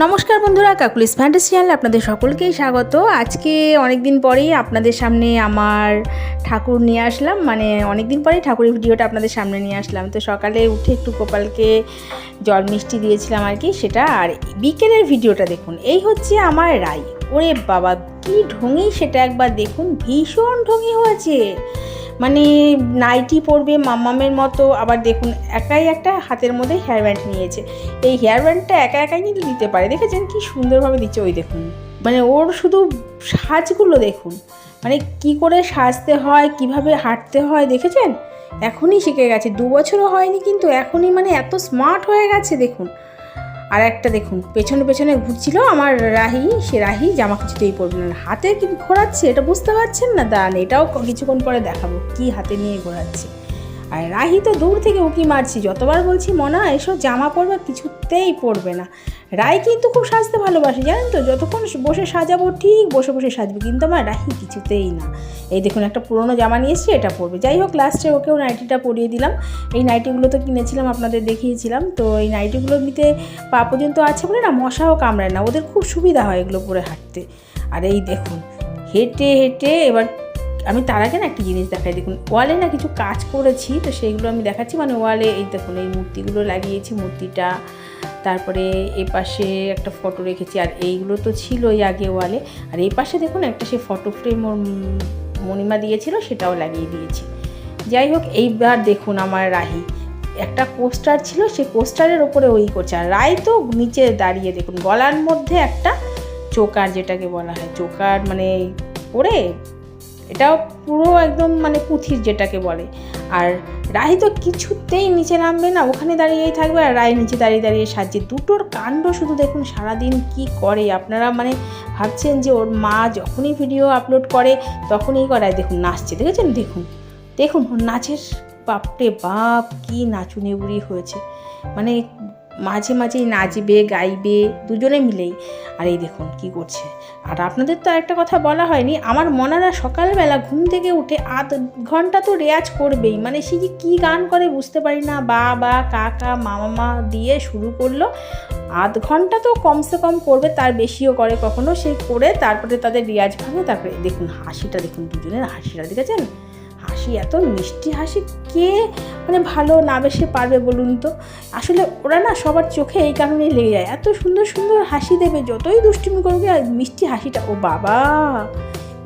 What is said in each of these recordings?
নমস্কার বন্ধুরা, কাকুলিস ফ্যান্টাসিয়াল আপনাদের সকলকেই স্বাগত। আজকে অনেক দিন পরেই আপনাদের সামনে আমার ঠাকুর নিয়ে আসলাম। মানে অনেক দিন পরেই ঠাকুরের ভিডিওটা আপনাদের সামনে নিয়ে আসলাম। তো সকালে উঠে একটু কপালকে জল মিষ্টি দিয়েছিলাম আর কি, সেটা। আর বিকেলের ভিডিওটা দেখুন, এই হচ্ছে আমার রায় ওরে বাবা কি ঢঙেই সেটা একবার দেখুন, ভীষণ ঢঙি হয়েছে। মানে নাইটি পরবে মাম্মামের মতো, আবার দেখুন একাই একটা হাতের মধ্যে হেয়ার ব্যান্ড নিয়েছে। এই হেয়ার ব্যান্ডটা একা একাই কিন্তু দিতে পারে, দেখেছেন কি সুন্দরভাবে দিচ্ছে ওই দেখুন। মানে ওর শুধু সাজগুলো দেখুন মানে কি করে সাজতে হয়, কীভাবে হাঁটতে হয়, দেখেছেন? এখনই শিখে গেছে, দু বছরও হয়নি কিন্তু এখনই মানে এত স্মার্ট হয়ে গেছে, দেখুন। আর একটা দেখুন, পেছনে পেছনে ঘুরছিল আমার রাহি, সে রাহি জামা কিছুতেই পরবে না। হাতে কি ঘোরাচ্ছে এটা বুঝতে পারছেন না? দাঁড়ান, এটাও কিছুক্ষণ পরে দেখাবো, কি হাতে নিয়ে ঘোরাচ্ছে। আর রাহি তো দূর থেকে উঁকি মারছি, যতবার বলছি, মনা, এসব জামা পরবে কিছুতেই পরবে না। রাই কিন্তু খুব সাজতে ভালোবাসে, জানেন তো? যতক্ষণ বসে সাজাবো ঠিক বসে বসে সাজবে, কিন্তু আমার রাহি কিছুতেই না। এই দেখুন, একটা পুরনো জামা নিয়ে এসেছি, এটা পরবে। যাই হোক লাস্টে ওকেও নাইটিটা পরিয়ে দিলাম। এই নাইটিগুলো তো কিনেছিলাম, আপনাদের দেখিয়েছিলাম। তো এই নাইটিগুলো নিতে পা পর্যন্ত আছে বলে না, মশাও কামড়ায় না। ওদের খুব সুবিধা হয় এগুলো পরে হাঁটতে। আর এই দেখুন, হেঁটে হেঁটে এবার আমি তার আগে না একটা জিনিস দেখাই। দেখুন, ওয়ালে না কিছু কাজ করেছি, তো সেইগুলো আমি দেখাচ্ছি। মানে ওয়ালে এই দেখুন, এই মূর্তিগুলো লাগিয়েছি, মূর্তিটা। তারপরে এ পাশে একটা ফটো রেখেছি, আর এইগুলো তো ছিলই আগে ওয়ালে আর এই পাশে দেখুন, একটা সে ফটো ফ্রেম ওর মণিমা দিয়েছিল, সেটাও লাগিয়ে দিয়েছি। যাই হোক, এইবার দেখুন আমার রাহি। একটা পোস্টার ছিল সেই পোস্টারের ওপরে ওই করছে। আর রায় তো নিচে দাঁড়িয়ে, দেখুন, গলার মধ্যে একটা চোকার যেটাকে বলা হয়, চোকার মানে পরে, এটাও পুরো একদম মানে পুঁথির যেটাকে বলে। আর রাহি তো কিছুতেই নিচে নামবে না, ওখানে দাঁড়িয়েই থাকবে আর রায় নিচে দাঁড়িয়ে দাঁড়িয়ে সাজছে। দুটোর কাণ্ড শুধু দেখুন, সারাদিন কি করে, আপনারা মানে ভাবছেন যে ওর মা যখনই ভিডিও আপলোড করে, তখনই করায় দেখুন, নাচছে, দেখেছেন? দেখুন দেখুন, ওর নাচের বাপরে বাপ, কি নাচুনেবুড়ি হয়েছে। মানে মাঝে মাঝেই নাচবে, গাইবে, দুজনে মিলেই। আর এই দেখুন কি করছে। আর আপনাদের তো একটা কথা বলা হয়নি, আমার মনারা সকালবেলা ঘুম থেকে উঠে আধ ঘণ্টা তো রেয়াজ করবেই। মানে সে যে কী গান করে বুঝতে পারি না। বা বা কাকা মামা দিয়ে শুরু করল। আধ ঘণ্টা তো কমসে কম করবে, তার বেশিও করে কখনো। সেই করে তারপরে তাদের রেয়াজ ভাঙে, তারপরে দেখুন হাসিটা, দেখুন দুজনের হাসিটা দেখেছেন হাসি, এত মিষ্টি হাসি, কে মানে ভালো না বেশি পারবে বলুন তো? আসলে ওরা না সবার চোখে এই কারণেই লেগে যায়। এত সুন্দর সুন্দর হাসি দেবে, যতই দুষ্টুমি করবে আর মিষ্টি হাসিটা, ও বাবা!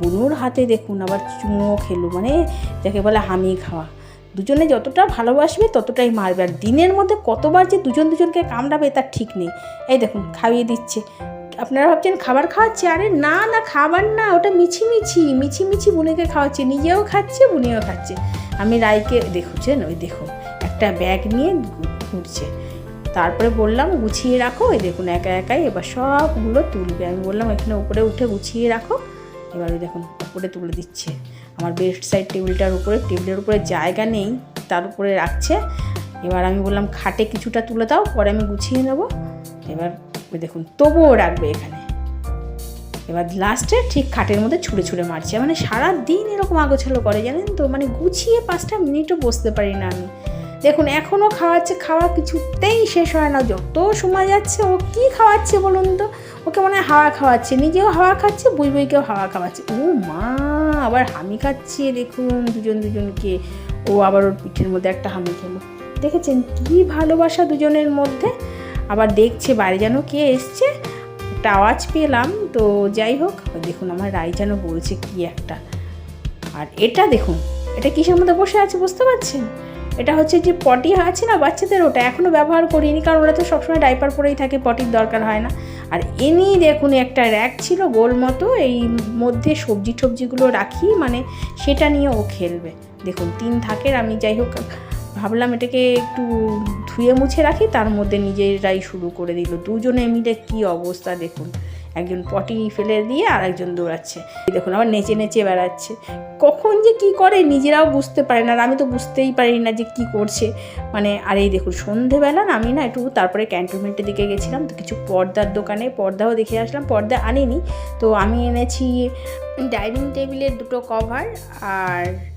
বুনুর হাতে দেখুন, আবার চুমো খেলো মানে যাকে বলে হামি খাওয়া। দুজনে যতটা ভালোবাসবে, ততটাই মারবে। আর দিনের মধ্যে কতবার যে দুজন দুজনকে কামড়াবে, তার ঠিক নেই। এই দেখুন, খাইয়ে দিচ্ছে। আপনারা ভাবছেন খাবার খাওয়াচ্ছে? আরে না না, খাবার না, ওটা মিছি মিছি মিছি মিছি বুনিকে খাওয়াচ্ছে, নিজেও খাচ্ছে, বুনিও খাচ্ছে। আমি রাইকে, দেখুছেন, ওই দেখুন, একটা ব্যাগ নিয়ে ঘুরছে। তারপরে বললাম, গুছিয়ে রাখো। ওই দেখুন, একা একাই এবার সবগুলো তুলবে। আমি বললাম, এখানে উপরে উঠে গুছিয়ে রাখো। এবার ওই দেখুন, উপরে তুলে দিচ্ছে। আমার বেস্ট সাইড টেবিলটার উপরে, টেবিলের উপরে জায়গা নেই, তার উপরে রাখছে। এবার আমি বললাম, খাটে কিছুটা তুলে দাও, পরে আমি গুছিয়ে নেব। এবার ওই দেখুন, তবুও রাখবে এখানে। এবার লাস্টে ঠিক খাটের মধ্যে ছুঁড়ে ছুঁড়ে মারছে। মানে সারা দিন এরকম আগোছালো করে, জানেন তো? মানে গুছিয়ে পাঁচটা মিনিটও বসতে পারি না আমি। দেখুন, এখনও খাওয়াচ্ছে, খাওয়া কিছুতেই শেষ হয় না। যত সময় যাচ্ছে, ও কি খাওয়াচ্ছে বলুন তো? ওকে মনে হাওয়া খাওয়াচ্ছে, নিজেও হাওয়া খাচ্ছে বই বইকেও হাওয়া খাওয়াচ্ছে। ও মা, আবার হামি খাচ্ছে, দেখুন, দুজন দুজনকে। ও আবার ওর পিঠের মধ্যে একটা হামি খেলো। দেখেছেন কি ভালোবাসা দুজনের মধ্যে? আবার দেখছে বাইরে যেন কে এসছে। একটা আওয়াজ পেলাম, তো যাই হোক দেখুন আমার রাই যেন বলছে কি একটা। আর এটা দেখুন, এটা কিসের মধ্যে বসে আছে বুঝতে পারছেন? এটা হচ্ছে যে পটি আছে না বাচ্চাদের, ওটা এখনও ব্যবহার করিনি, কারণ ওরা তো সবসময় ডাইপার পরেই থাকে, পটির দরকার হয় না। আর এমনি দেখুন, একটা র্যাক ছিল গোল মতো, এই মধ্যে সবজি টবজিগুলো রাখি মানে সেটা নিয়ে ও খেলবে। দেখুন, তিন থাকের, আমি যাই হোক, ভাবলাম এটাকে একটু ধুয়ে মুছে রাখি, তার মধ্যে নিজেরাই শুরু করে দিল। দুজনে মিলে কি অবস্থা দেখুন। একজন পটি ফেলে দিয়ে আর একজন দৌড়াচ্ছে দেখুন, আবার নেচে নেচে বেড়াচ্ছে। কখন যে কি করে নিজেরাও বুঝতে পারে না, আর আমি তো বুঝতেই পারি না যে কি করছে। মানে আর এই দেখুন, সন্ধেবেলা না আমি না একটু, তারপরে ক্যান্টনমেন্টের দিকে গেছিলাম, তো কিছু পর্দার দোকানে, পর্দাও দেখে আসলাম, পর্দা আনিনি। তো আমি এনেছি ডাইনিং টেবিলের দুটো কভার আর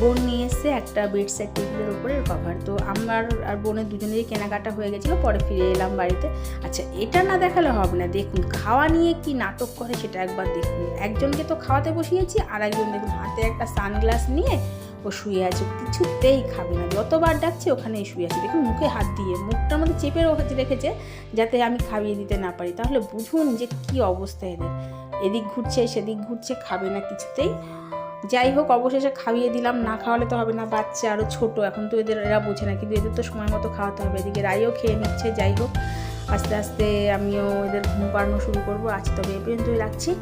বোন নিয়ে এসছে একটা বেড সেট টেবিলের ওপরের কভার তো আমার আর বোনের দুজনেরই কেনাকাটা হয়ে গেছিল, পরে ফিরে এলাম বাড়িতে। আচ্ছা এটা না দেখালে হবে না। দেখুন, খাওয়া নিয়ে কি নাটক করে সেটা একবার দেখুন। একজনকে তো খাওয়াতে বসিয়েছি আর একজন দেখুন হাতে একটা সানগ্লাস নিয়ে ও শুয়ে আছে। কিছুতেই খাবে না। যতবার ডাকছে ওখানেই শুয়ে আছে। দেখুন, মুখে হাত দিয়ে মুখটার মধ্যে চেপে রেখে- রেখেছে যাতে আমি খাইয়ে দিতে না পারি। তাহলে বুঝুন যে কি অবস্থা এদের। এদিক ঘুরছে, সেদিক ঘুরছে, খাবে না কিছুতেই। যাই হোক, অবশেষে খাইয়ে দিলাম। না খাওয়ালে তো হবে না, বাচ্চা আরও ছোট। এখন তো এদের, এরা বোঝে না, কিন্তু এদের তো সময় মতো খাওয়াতে হবে। এদিকে রাইও খেয়ে নিচ্ছে, যাই হোক। আস্তে আস্তে আমিও এদের ঘুম পাড়ানো শুরু করব। আজ তবে এ পর্যন্তই রাখছি।